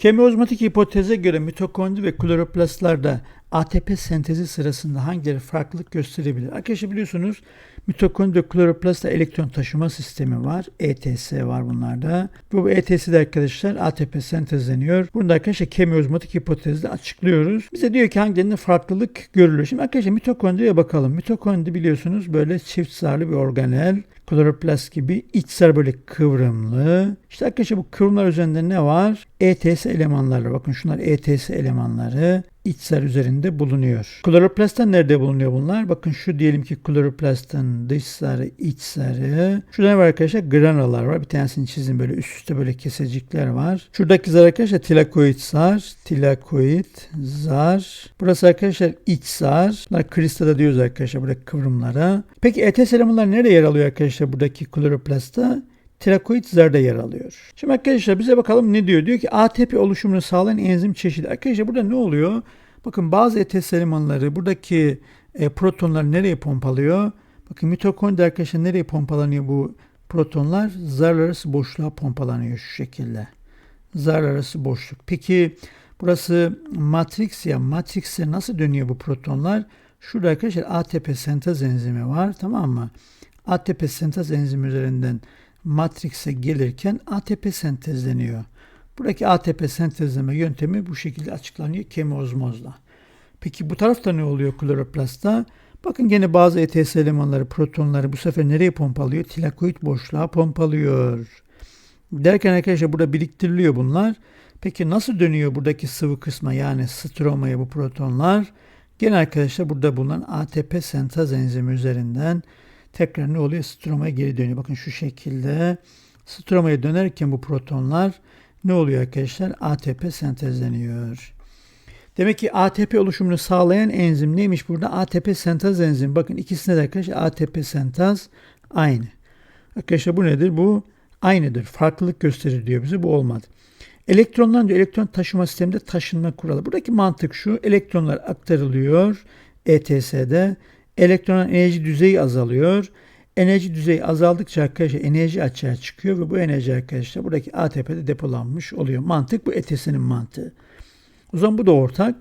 Kemiozmatik hipoteze göre mitokondri ve kloroplastlarda ATP sentezi sırasında hangileri farklılık gösterebilir? Arkadaşlar biliyorsunuz mitokondri kloroplastta elektron taşıma sistemi var. ETS var bunlarda. Bu ETS'de arkadaşlar ATP sentezleniyor. Bunu da arkadaşlar kemiozmatik hipotezde açıklıyoruz. Bize diyor ki hangilerinde farklılık görülür. Şimdi arkadaşlar mitokondriye bakalım. Mitokondri biliyorsunuz böyle çift zarlı bir organel kloroplast gibi iç zar böyle kıvrımlı. İşte arkadaşlar bu kıvrımlar üzerinde ne var? ETS elemanları. Bakın şunlar ETS elemanları iç zar üzerinde bulunuyor. Kloroplastta nerede bulunuyor bunlar? Bakın şu diyelim ki kloroplastın dış zarı, iç zarı. Şurada var arkadaşlar? Granalar var. Bir tanesini çizin böyle üst üste böyle kesecikler var. Şuradaki zar arkadaşlar tilakoid zar. Tilakoid zar. Burası arkadaşlar iç zar. Bunlar kristalda diyoruz arkadaşlar burada kıvrımlara. Peki ETS elemanlar nerede yer alıyor arkadaşlar buradaki kloroplastta? Tilakoid zarda yer alıyor. Şimdi arkadaşlar bize bakalım ne diyor? Diyor ki ATP oluşumunu sağlayan enzim çeşidi. Arkadaşlar burada ne oluyor? Bakın bazı ETS elemanları buradaki e, protonlar nereye pompalıyor? Bakın mitokondri arkadaşlar nereye pompalanıyor bu protonlar? Zarlar arası boşluğa pompalanıyor şu şekilde. Zarlar arası boşluk. Peki burası matrix ya matrix'e nasıl dönüyor bu protonlar? Şurada arkadaşlar ATP sentez enzimi var tamam mı? ATP sentez enzimi üzerinden Matrix'e gelirken ATP sentezleniyor. Buradaki ATP sentezleme yöntemi bu şekilde açıklanıyor kemiozmozla. Peki bu tarafta ne oluyor kloroplastta? Bakın gene bazı ETS elemanları, protonları bu sefer nereye pompalıyor? Tilakoid boşluğa pompalıyor. Derken arkadaşlar burada biriktiriliyor bunlar. Peki nasıl dönüyor buradaki sıvı kısma yani stromaya bu protonlar? Gene arkadaşlar burada bulunan ATP sentez enzimi üzerinden tekrar ne oluyor? Stromaya geri dönüyor. Bakın şu şekilde stromaya dönerken bu protonlar ne oluyor arkadaşlar? ATP sentezleniyor. Demek ki ATP oluşumunu sağlayan enzim neymiş burada? ATP sentez enzimi. Bakın ikisinde de arkadaşlar ATP sentez aynı. Arkadaşlar bu nedir? Bu aynıdır. Farklılık gösterir diyor bize. Bu olmadı. Elektronlar diyor elektron taşıma sisteminde taşınma kuralı. Buradaki mantık şu. Elektronlar aktarılıyor ETS'de elektronun enerji düzeyi azalıyor. Enerji düzeyi azaldıkça arkadaşlar enerji açığa çıkıyor ve bu enerji arkadaşlar buradaki ATP'de depolanmış oluyor. Mantık bu ETS'nin mantığı. O zaman bu da ortak.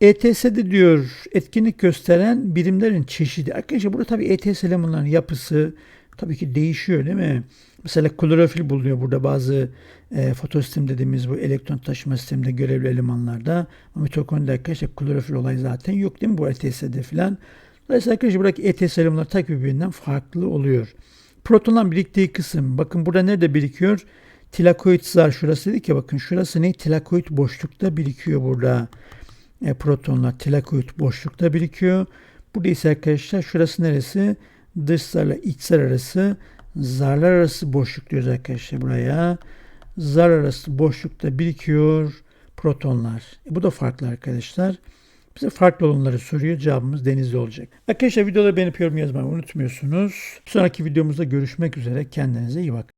ETS'de diyor etkinlik gösteren birimlerin çeşidi. Arkadaşlar burada tabii ETS elemanların yapısı tabii ki değişiyor değil mi? Mesela klorofil bulunuyor burada bazı e, fotosistem dediğimiz bu elektron taşıma sisteminde görevli elemanlarda. Mitokondri arkadaşlar klorofil olayı zaten yok değil mi bu ETS'de filan. Dolayısıyla arkadaşlar buradaki ETS elemanlar takip birbirinden farklı oluyor. Protonlar biriktiği kısım bakın burada nerede birikiyor? Tilakoid zar şurası dedik ya bakın şurası ne? Tilakoid boşlukta birikiyor burada. E, protonlar tilakoid boşlukta birikiyor. Burada ise arkadaşlar şurası neresi? Dış zarla iç zar arası zarlar arası boşluk diyoruz arkadaşlar buraya. Zar arası boşlukta birikiyor protonlar. E, bu da farklı arkadaşlar. Bize farklı olanları soruyor. Cevabımız denizli olacak. Arkadaşlar videoda beğenip yorum yazmayı unutmuyorsunuz. Bir sonraki videomuzda görüşmek üzere. Kendinize iyi bakın.